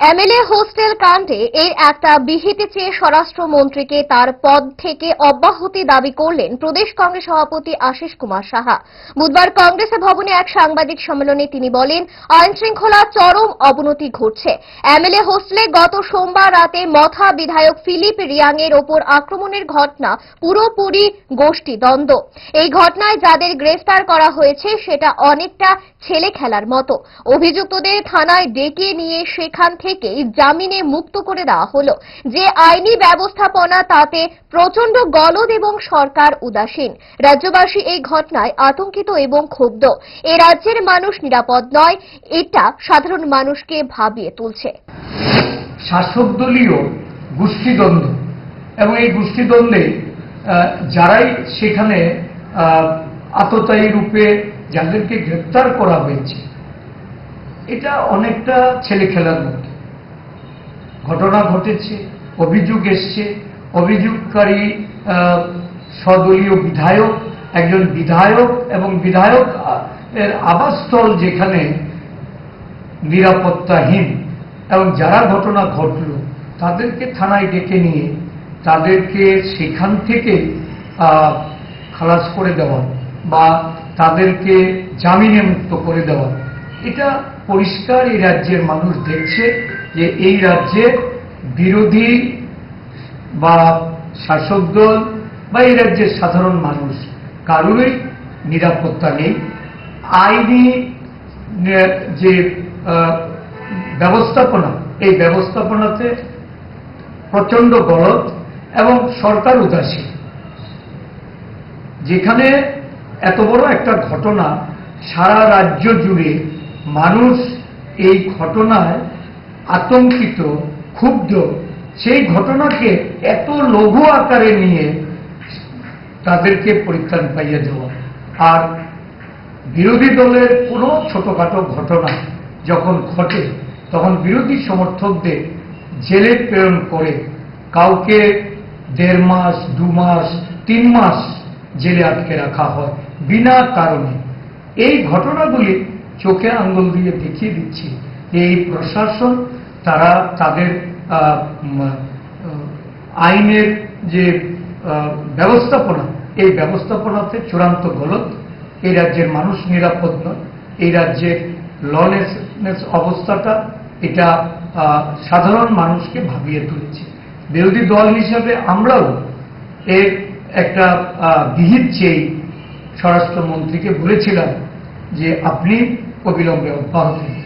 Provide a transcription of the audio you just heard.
MLA hostel কাণ্ডে এর একটা বিহিত চেয়ে স্বরাষ্ট্রমন্ত্রীকে তার পদ থেকে অব্যাহতি দাবি করলেন প্রদেশ কংগ্রেস সভাপতি আশিস কুমার সাহা। বুধবার কংগ্রেস ভবনে এক সাংবাদিক সম্মেলনে তিনি বলেন আইন শৃঙ্খলা চরম অবনতি ঘটছে। এমএলএ হোস্টেলে গত সোমবার রাতে মথা বিধায়ক ফিলিপ রিয়াং এর ওপর আক্রমণের ঘটনা পুরোপুরি গোষ্ঠী দ্বন্দ্ব এই ঘটনায় যাদের গ্রেফতার করা হয়েছে, সেটা অনেকটা ছেলে খেলার মতো। অভিযুক্তদের থানায় ডেকে নিয়ে সেখান থেকেই জামিনে মুক্ত করে দেওয়া হলো। যে আইনি ব্যবস্থাপনা তাতে প্রচণ্ড গলদ এবং সরকার উদাসীন। রাজ্যবাসী এই ঘটনায় আতঙ্কিত এবং ক্ষুব্ধ। এ রাজ্যের মানুষ নিরাপদ নয়, এটা সাধারণ মানুষকে ভাবিয়ে তুলছে। শাসক দলীয় গোষ্ঠীদ্বন্দ্ব। এবং এই গোষ্ঠীদ্বন্দ্বে যারাই সেখানে আততায়ী রূপে যাদেরকে গ্রেপ্তার করা হয়েছে, এটা অনেকটা ছেলে খেলার মতো। ঘটনা ঘটেছে, অভিযোগ এসছে। অভিযোগকারী সদলীয় বিধায়ক, একজন বিধায়ক এবং বিধায়ক এর আবাসস্থল যেখানে নিরাপত্তাহীন এবং যারা ঘটনা ঘটল, তাদেরকে থানায় ডেকে নিয়ে তাদেরকে সেখান থেকে খালাস করে দেওয়া বা তাদেরকে জামিনে মুক্ত করে দেওয়া। এটা পরিষ্কার এই রাজ্যের মানুষ দেখছে। যে এই রাজ্যে বিরোধী বা শাসক দল বা এই রাজ্যের সাধারণ মানুষ কারোরই নিরাপত্তা নেই। আইনি যে ব্যবস্থাপনা, এই ব্যবস্থাপনাতে প্রচণ্ড গলদ এবং সরকার উদাসীন। যেখানে এত বড় একটা ঘটনা, সারা রাজ্য জুড়ে মানুষ এই ঘটনায় আতঙ্কিত, ক্ষুব্ধ। সেই ঘটনাকে এত লঘু আকারে নিয়ে তাদেরকে পরিত্রাণ পাইয়ে দেওয়া। আর বিরোধী দলের কোনো ছোটখাটো ঘটনা যখন ঘটে, তখন বিরোধী সমর্থকদের জেলে প্রেরণ করে কাউকে দেড় মাস, দু মাস, তিন মাস জেলে আটকে রাখা হয় বিনা কারণে। এই ঘটনাগুলি চোখে আঙ্গুল দিয়ে দেখিয়ে দিচ্ছি। এই প্রশাসন, তারা তাদের আইনের যে ব্যবস্থাপনা, এই ব্যবস্থাপনাতে চূড়ান্ত গলত এই রাজ্যের মানুষ নিরাপদ নয় এই রাজ্যের লনেসনেস অবস্থাটা, এটা সাধারণ মানুষকে ভাবিয়ে তুলেছে বিরোধী দল হিসাবে আমরাও এর একটা বিহিত চেয়ে স্বরাষ্ট্রমন্ত্রীকে বলেছিলাম যে, আপনি অবিলম্বে অব্যাহতি।